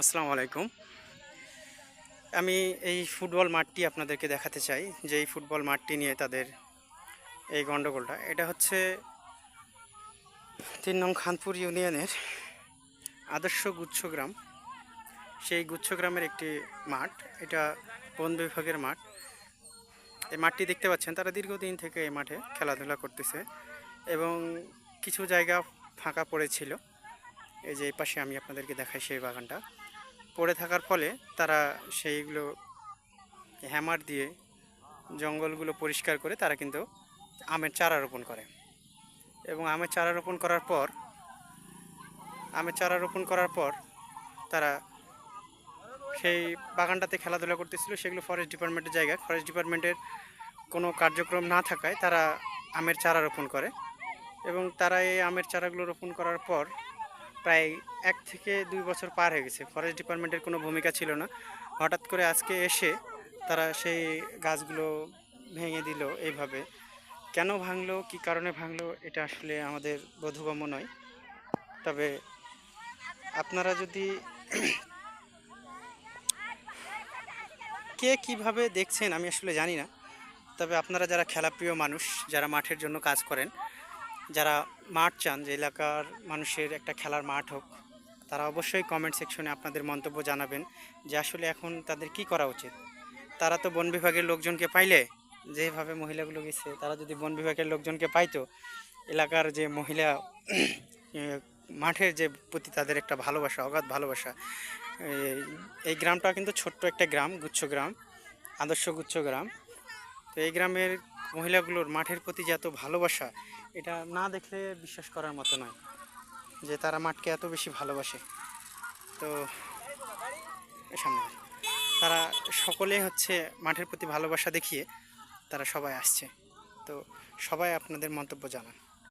আসসালামু আলাইকুম। আমি এই ফুটবল মাঠটি আপনাদেরকে দেখাতে চাই যে এই ফুটবল মাঠটি নিয়ে তাদের এই গণ্ডগোলটা এটা হচ্ছে তিন নং খানপুর ইউনিয়নের আদর্শ গুচ্ছগ্রাম সেই গুচ্ছগ্রামের একটি মাঠ, এটা বন বিভাগের মাঠ। এই মাঠটি দেখতে পাচ্ছেন, তারা দীর্ঘদিন থেকে এই মাঠে খেলাধুলা করতেছে এবং কিছু জায়গা ফাঁকা পড়েছিল। এই যে এই পাশে আমি আপনাদেরকে দেখাই সেই বাগানটা। পড়ে থাকার ফলে তারা সেইগুলো হ্যামার দিয়ে জঙ্গলগুলো পরিষ্কার করে তারা কিন্তু আমের চারা রোপণ করে। এবং আমের চারা রোপণ করার পর, আমের চারা রোপণ করার পর তারা সেই বাগানটাতে খেলাধুলা করতেছিল। সেগুলো ফরেস্ট ডিপার্টমেন্টের জায়গা ফরেস্ট ডিপার্টমেন্টের কোনো কার্যক্রম না থাকায় তারা আমের চারা রোপণ করে। এবং তারা এই আমের চারাগুলো রোপণ করার পর প্রায় এক থেকে দুই বছর পার হয়ে গেছে। ফরেস্ট ডিপার্টমেন্টের কোনো ভূমিকা ছিল না। হঠাৎ করে আজকে এসে তারা সেই গাছগুলো ভেঙে দিল এইভাবে। কেন ভাঙলো? কি কারণে ভাঙলো? এটা আসলে আমাদের বোধগম্য নয়। তবে আপনারা যদি কে কীভাবে দেখছেন আমি আসলে জানি না। তবে আপনারা যারা খেলাপ্রিয় মানুষ, যারা মাঠের জন্য কাজ করেন যারা মাঠ চান, যে এলাকার মানুষের একটা খেলার মাঠ হোক, তারা অবশ্যই কমেন্ট সেকশনে আপনাদের মন্তব্য জানাবেন যে আসলে এখন তাদের কি করা উচিত। তারা তো বন বিভাগের লোকজনকে পাইলে, যেভাবে মহিলাগুলো গেছে, তারা যদি বন বিভাগের লোকজনকে পাইতো, এলাকার যে মহিলা মাঠের যে প্রতি তাদের একটা ভালোবাসা, অগাধ ভালোবাসা এই- গ্রামটা কিন্তু ছোট্ট একটা গ্রাম, গুচ্ছ গ্রাম, আদর্শ গুচ্ছ গ্রাম। তো এই গ্রামের মহিলাগুলোর মাঠের প্রতি যে এত ভালোবাসা, এটা না দেখলে বিশ্বাস করার মতো নয় যে তারা মাঠকে এত বেশি ভালোবাসে। তো সামনে তারা সকলে হচ্ছে মাঠের প্রতি ভালোবাসা দেখিয়ে তারা সবাই আসছে। তো সবাই আপনাদের মন্তব্য জানান।